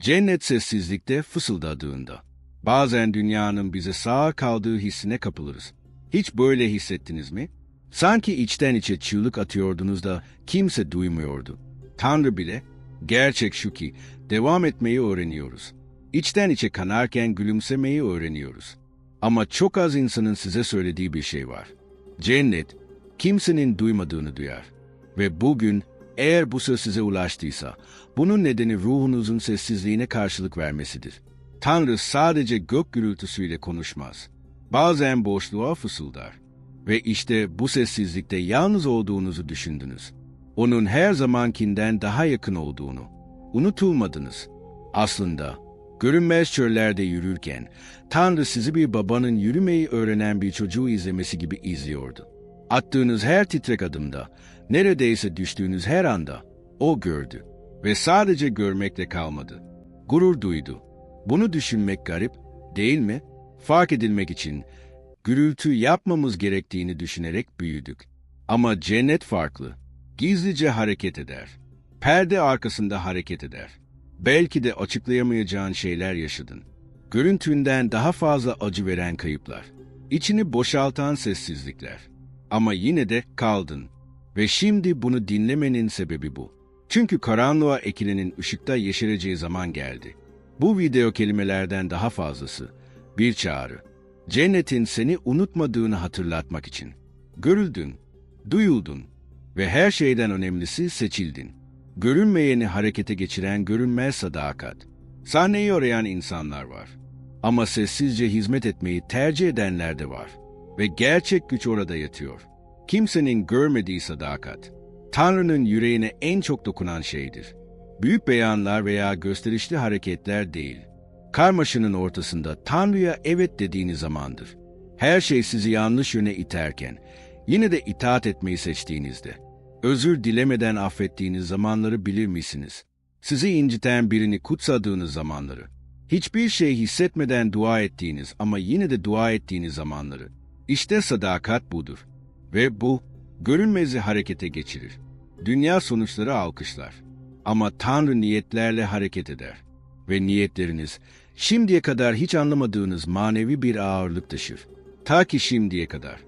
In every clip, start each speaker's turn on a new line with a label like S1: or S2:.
S1: Cennet sessizlikte fısıldadığında. Bazen dünyanın bize sağ kaldığı hissine kapılırız. Hiç böyle hissettiniz mi? Sanki içten içe çığlık atıyordunuz da kimse duymuyordu. Tanrı bile, gerçek şu ki devam etmeyi öğreniyoruz. İçten içe kanarken gülümsemeyi öğreniyoruz. Ama çok az insanın size söylediği bir şey var. Cennet, kimsenin duymadığını duyar. Ve bugün eğer bu söz size ulaştıysa, bunun nedeni ruhunuzun sessizliğine karşılık vermesidir. Tanrı sadece gök gürültüsüyle konuşmaz. Bazen boşluğa fısıldar. Ve işte bu sessizlikte yalnız olduğunuzu düşündünüz. Onun her zamankinden daha yakın olduğunu. Unutulmadınız. Aslında görünmez çöllerde yürürken Tanrı sizi bir babanın yürümeyi öğrenen bir çocuğu izlemesi gibi izliyordu. Attığınız her titrek adımda, neredeyse düştüğünüz her anda o gördü ve sadece görmekle kalmadı. Gurur duydu. Bunu düşünmek garip, değil mi? Fark edilmek için gürültü yapmamız gerektiğini düşünerek büyüdük. Ama cennet farklı. Gizlice hareket eder. Perde arkasında hareket eder. Belki de açıklayamayacağın şeyler yaşadın. Görüntünden daha fazla acı veren kayıplar. İçini boşaltan sessizlikler. Ama yine de kaldın. Ve şimdi bunu dinlemenin sebebi bu. Çünkü karanlığa ekilenin ışıkta yeşereceği zaman geldi. Bu video kelimelerden daha fazlası. Bir çağrı. Cennetin seni unutmadığını hatırlatmak için. Görüldün, duyuldun ve her şeyden önemlisi seçildin. Görünmeyeni harekete geçiren görünmez sadakat. Sahneyi arayan insanlar var. Ama sessizce hizmet etmeyi tercih edenler de var. Ve gerçek güç orada yatıyor. Kimsenin görmediği sadakat. Tanrı'nın yüreğine en çok dokunan şeydir. Büyük beyanlar veya gösterişli hareketler değil. Karmaşanın ortasında Tanrı'ya evet dediğiniz zamandır. Her şey sizi yanlış yöne iterken, yine de itaat etmeyi seçtiğinizde, özür dilemeden affettiğiniz zamanları bilir misiniz? Sizi inciten birini kutsadığınız zamanları, hiçbir şey hissetmeden dua ettiğiniz ama yine de dua ettiğiniz zamanları. İşte sadakat budur. Ve bu, görünmezi harekete geçirir. Dünya sonuçları alkışlar. Ama Tanrı niyetlerle hareket eder. Ve niyetleriniz, şimdiye kadar hiç anlamadığınız manevi bir ağırlık taşır. Ta ki şimdiye kadar.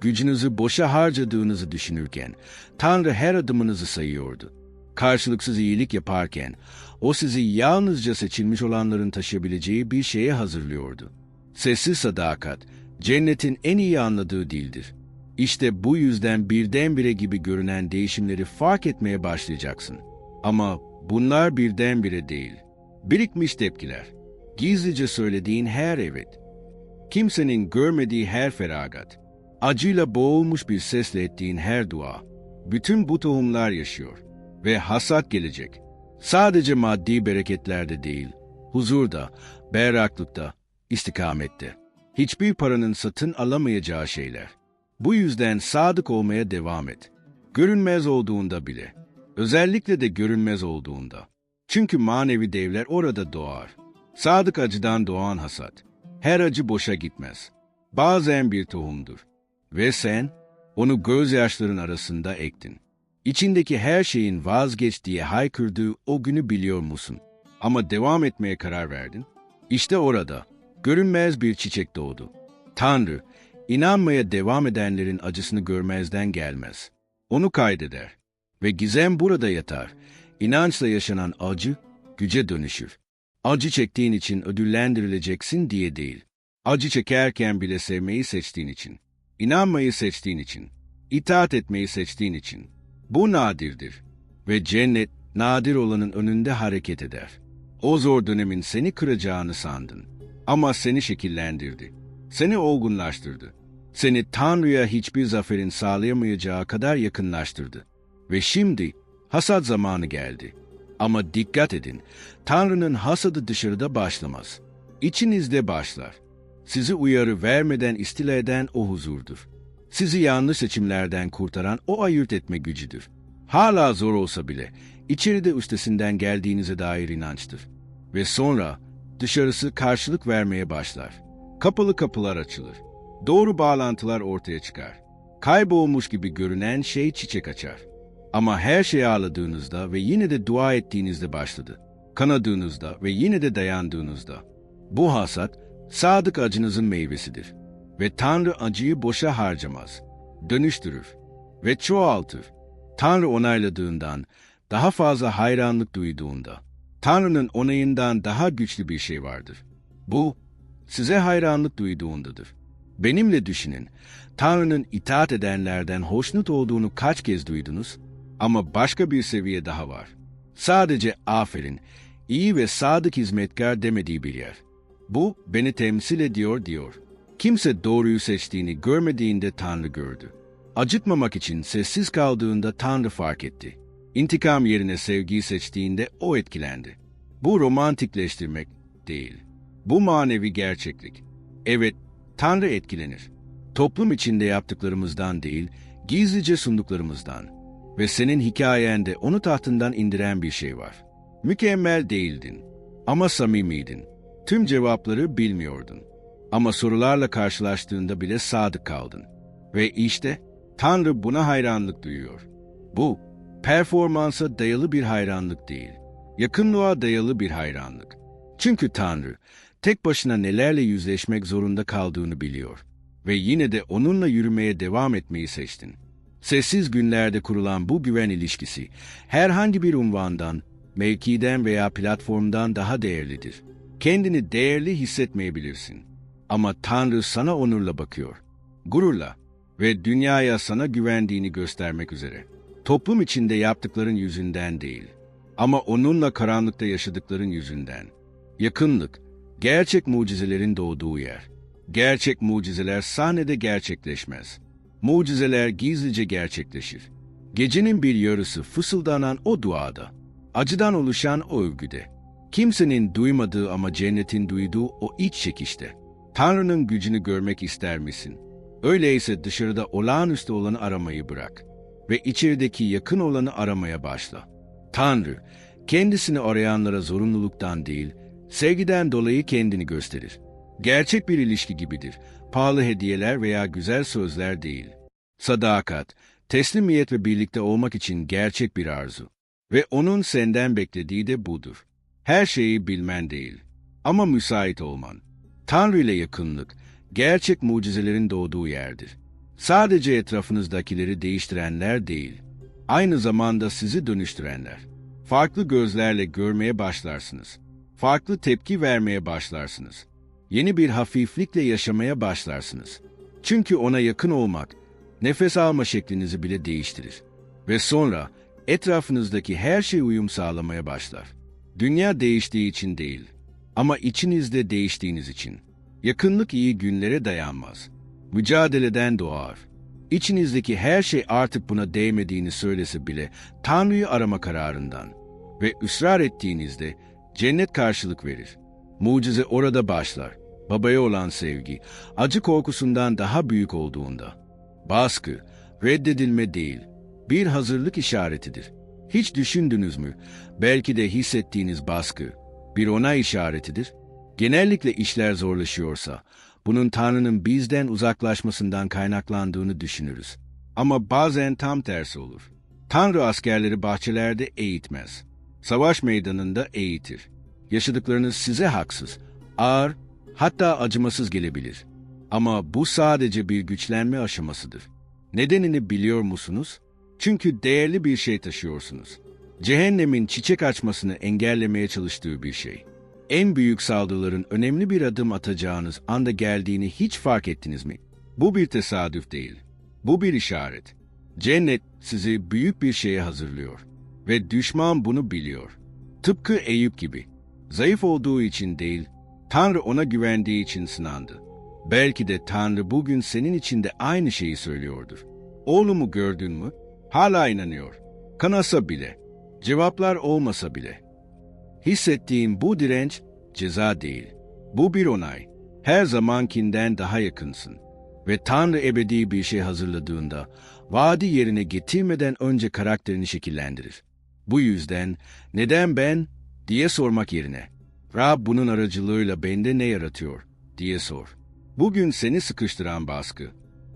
S1: Gücünüzü boşa harcadığınızı düşünürken, Tanrı her adımınızı sayıyordu. Karşılıksız iyilik yaparken, o sizi yalnızca seçilmiş olanların taşıyabileceği bir şeye hazırlıyordu. Sessiz sadakat, cennetin en iyi anladığı dildir. İşte bu yüzden birdenbire gibi görünen değişimleri fark etmeye başlayacaksın. Ama bunlar birdenbire değil. Birikmiş tepkiler. Gizlice söylediğin her evet. Kimsenin görmediği her feragat. Acıyla boğulmuş bir sesle ettiğin her dua. Bütün bu tohumlar yaşıyor. Ve hasat gelecek. Sadece maddi bereketlerde değil, huzurda, berraklıkta, istikamette. Hiçbir paranın satın alamayacağı şeyler. Bu yüzden sadık olmaya devam et. Görünmez olduğunda bile. Özellikle de görünmez olduğunda. Çünkü manevi devler orada doğar. Sadık acıdan doğan hasat. Her acı boşa gitmez. Bazen bir tohumdur. Ve sen onu gözyaşların arasında ektin. İçindeki her şeyin vazgeç diye haykırdığı o günü biliyor musun? Ama devam etmeye karar verdin. İşte orada görünmez bir çiçek doğdu. Tanrı, inanmaya devam edenlerin acısını görmezden gelmez. Onu kaydeder. Ve gizem burada yatar. İnançla yaşanan acı, güce dönüşür. Acı çektiğin için ödüllendirileceksin diye değil. Acı çekerken bile sevmeyi seçtiğin için. İnanmayı seçtiğin için. itaat etmeyi seçtiğin için. Bu nadirdir. Ve cennet nadir olanın önünde hareket eder. O zor dönemin seni kıracağını sandın. Ama seni şekillendirdi. Seni olgunlaştırdı. Seni Tanrı'ya hiçbir zaferin sağlayamayacağı kadar yakınlaştırdı. Ve şimdi hasat zamanı geldi. Ama dikkat edin, Tanrı'nın hasadı dışarıda başlamaz. İçinizde başlar. Sizi uyarı vermeden istila eden o huzurdur. Sizi yanlış seçimlerden kurtaran o ayırt etme gücüdür. Hala zor olsa bile içeride üstesinden geldiğinize dair inançtır. Ve sonra dışarısı karşılık vermeye başlar. Kapalı kapılar açılır. Doğru bağlantılar ortaya çıkar. Kaybolmuş gibi görünen şey çiçek açar. Ama her şey ağladığınızda ve yine de dua ettiğinizde başladı. kanadığınızda ve yine de dayandığınızda. Bu hasat, sadık acınızın meyvesidir. Ve Tanrı acıyı boşa harcamaz. Dönüştürür ve çoğaltır. Tanrı onayladığından, daha fazla hayranlık duyduğunda, Tanrı'nın onayından daha güçlü bir şey vardır. Bu, size hayranlık duyduğundadır. Benimle düşünün, Tanrı'nın itaat edenlerden hoşnut olduğunu kaç kez duydunuz? Ama başka bir seviye daha var. Sadece aferin, iyi ve sadık hizmetkar demediği bir yer. Bu beni temsil ediyor diyor. Kimse doğruyu seçtiğini görmediğinde Tanrı gördü. Acıtmamak için sessiz kaldığında Tanrı fark etti. İntikam yerine sevgiyi seçtiğinde o etkilendi. Bu romantikleştirmek değil. Bu manevi gerçeklik. Evet, Tanrı etkilenir. Toplum içinde yaptıklarımızdan değil, gizlice sunduklarımızdan. Ve senin hikayende onu tahtından indiren bir şey var. Mükemmel değildin ama samimiydin. Tüm cevapları bilmiyordun. Ama sorularla karşılaştığında bile sadık kaldın. Ve işte Tanrı buna hayranlık duyuyor. Bu, performansa dayalı bir hayranlık değil, yakınlığa dayalı bir hayranlık. Çünkü Tanrı, tek başına nelerle yüzleşmek zorunda kaldığını biliyor ve yine de onunla yürümeye devam etmeyi seçtin. Sessiz günlerde kurulan bu güven ilişkisi, herhangi bir unvandan, mevkiden veya platformdan daha değerlidir. Kendini değerli hissetmeyebilirsin. Ama Tanrı sana onurla bakıyor. Gururla ve dünyaya sana güvendiğini göstermek üzere. Toplum içinde yaptıkların yüzünden değil. Ama onunla karanlıkta yaşadıkların yüzünden. Yakınlık, gerçek mucizelerin doğduğu yer. Gerçek mucizeler sahnede gerçekleşmez. Mucizeler gizlice gerçekleşir. Gecenin bir yarısı fısıldanan o duada, acıdan oluşan o övgüde, kimsenin duymadığı ama cennetin duyduğu o iç çekişte. Tanrı'nın gücünü görmek ister misin? Öyleyse dışarıda olağanüstü olanı aramayı bırak ve içerideki yakın olanı aramaya başla. Tanrı, kendisini arayanlara zorunluluktan değil, sevgiden dolayı kendini gösterir. Gerçek bir ilişki gibidir. Pahalı hediyeler veya güzel sözler değil. Sadakat, teslimiyet ve birlikte olmak için gerçek bir arzu. Ve onun senden beklediği de budur. Her şeyi bilmen değil. Ama müsait olman. Tanrı ile yakınlık, gerçek mucizelerin doğduğu yerdir. Sadece etrafınızdakileri değiştirenler değil, aynı zamanda sizi dönüştürenler. Farklı gözlerle görmeye başlarsınız. Farklı tepki vermeye başlarsınız. Yeni bir hafiflikle yaşamaya başlarsınız. Çünkü ona yakın olmak, nefes alma şeklinizi bile değiştirir. Ve sonra etrafınızdaki her şey uyum sağlamaya başlar. Dünya değiştiği için değil ama içinizde değiştiğiniz için. Yakınlık iyi günlere dayanmaz. Mücadeleden doğar. İçinizdeki her şey artık buna değmediğini söylese bile Tanrı'yı arama kararından ve ısrar ettiğinizde cennet karşılık verir. Mucize orada başlar. Babaya olan sevgi, acı korkusundan daha büyük olduğunda. Baskı, reddedilme değil, bir hazırlık işaretidir. Hiç düşündünüz mü? Belki de hissettiğiniz baskı, bir onay işaretidir. Genellikle işler zorlaşıyorsa, bunun Tanrı'nın bizden uzaklaşmasından kaynaklandığını düşünürüz. Ama bazen tam tersi olur. Tanrı askerleri bahçelerde eğitmez. Savaş meydanında eğitir. Yaşadıklarınız size haksız, ağır, hatta acımasız gelebilir. Ama bu sadece bir güçlenme aşamasıdır. Nedenini biliyor musunuz? Çünkü değerli bir şey taşıyorsunuz. Cehennemin çiçek açmasını engellemeye çalıştığı bir şey. En büyük saldırıların önemli bir adım atacağınız anda geldiğini hiç fark ettiniz mi? Bu bir tesadüf değil. Bu bir işaret. Cennet sizi büyük bir şeye hazırlıyor. Ve düşman bunu biliyor. Tıpkı Eyüp gibi. Zayıf olduğu için değil, Tanrı ona güvendiği için sınandı. Belki de Tanrı bugün senin için de aynı şeyi söylüyordur. Oğlumu gördün mü? Hala inanıyor. Kanasa bile. Cevaplar olmasa bile. Hissettiğim bu direnç ceza değil. Bu bir onay. Her zamankinden daha yakınsın. Ve Tanrı ebedi bir şey hazırladığında, vaadi yerine getirmeden önce karakterini şekillendirir. Bu yüzden neden ben diye sormak yerine, Rab bunun aracılığıyla bende ne yaratıyor diye sor. Bugün seni sıkıştıran baskı,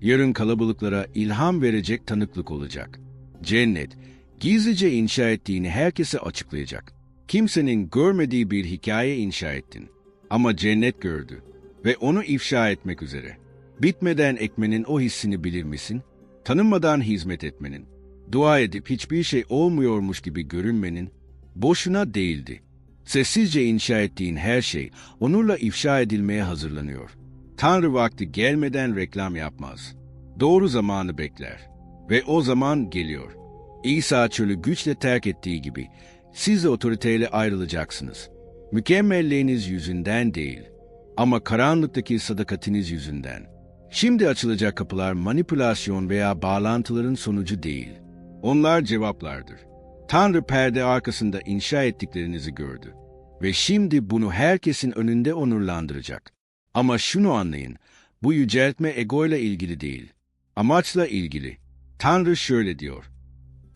S1: yarın kalabalıklara ilham verecek tanıklık olacak. Cennet, gizlice inşa ettiğini herkese açıklayacak. Kimsenin görmediği bir hikaye inşa ettin. Ama cennet gördü ve onu ifşa etmek üzere. Bitmeden ekmenin o hissini bilir misin? Tanınmadan hizmet etmenin, dua edip hiçbir şey olmuyormuş gibi görünmenin boşuna değildi. Sessizce inşa ettiğin her şey onurla ifşa edilmeye hazırlanıyor. Tanrı vakti gelmeden reklam yapmaz. Doğru zamanı bekler. Ve o zaman geliyor. İsa çölü güçle terk ettiği gibi siz otoriteyle ayrılacaksınız. Mükemmelliğiniz yüzünden değil ama karanlıktaki sadakatiniz yüzünden. Şimdi açılacak kapılar manipülasyon veya bağlantıların sonucu değil. Onlar cevaplardır. Tanrı perde arkasında inşa ettiklerinizi gördü. Ve şimdi bunu herkesin önünde onurlandıracak. Ama şunu anlayın, bu yüceltme egoyla ilgili değil, amaçla ilgili. Tanrı şöyle diyor,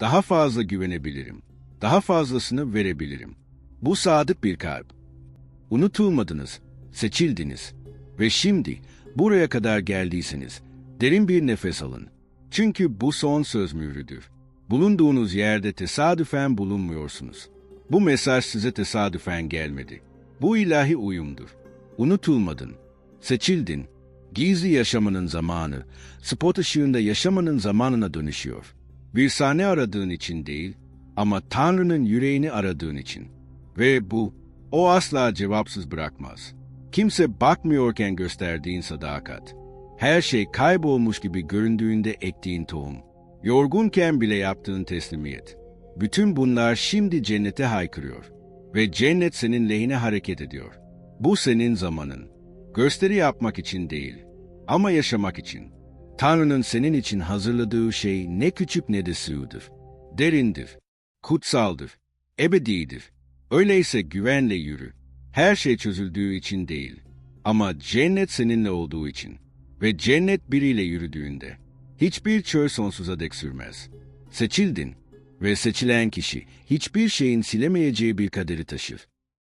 S1: daha fazla güvenebilirim, daha fazlasını verebilirim. Bu sadık bir kalp. Unutulmadınız, seçildiniz ve şimdi buraya kadar geldiyseniz derin bir nefes alın. Çünkü bu son söz mührüdür. Bulunduğunuz yerde tesadüfen bulunmuyorsunuz. Bu mesaj size tesadüfen gelmedi. Bu ilahi uyumdur. Unutulmadın, seçildin, gizli yaşamanın zamanı, spot ışığında yaşamanın zamanına dönüşüyor. Bir sahne aradığın için değil, ama Tanrı'nın yüreğini aradığın için. Ve bu, o asla cevapsız bırakmaz. Kimse bakmıyorken gösterdiğin sadakat. Her şey kaybolmuş gibi göründüğünde ektiğin tohum. Yorgunken bile yaptığın teslimiyet. Bütün bunlar şimdi cennete haykırıyor. Ve cennet senin lehine hareket ediyor. Bu senin zamanın. Gösteri yapmak için değil, ama yaşamak için. Tanrı'nın senin için hazırladığı şey ne küçük ne de sığdır. Derindir, kutsaldır, ebedidir. Öyleyse güvenle yürü. Her şey çözüldüğü için değil, ama cennet seninle olduğu için. Ve cennet biriyle yürüdüğünde. Hiçbir çöl sonsuza dek sürmez. Seçildin ve seçilen kişi hiçbir şeyin silemeyeceği bir kaderi taşır.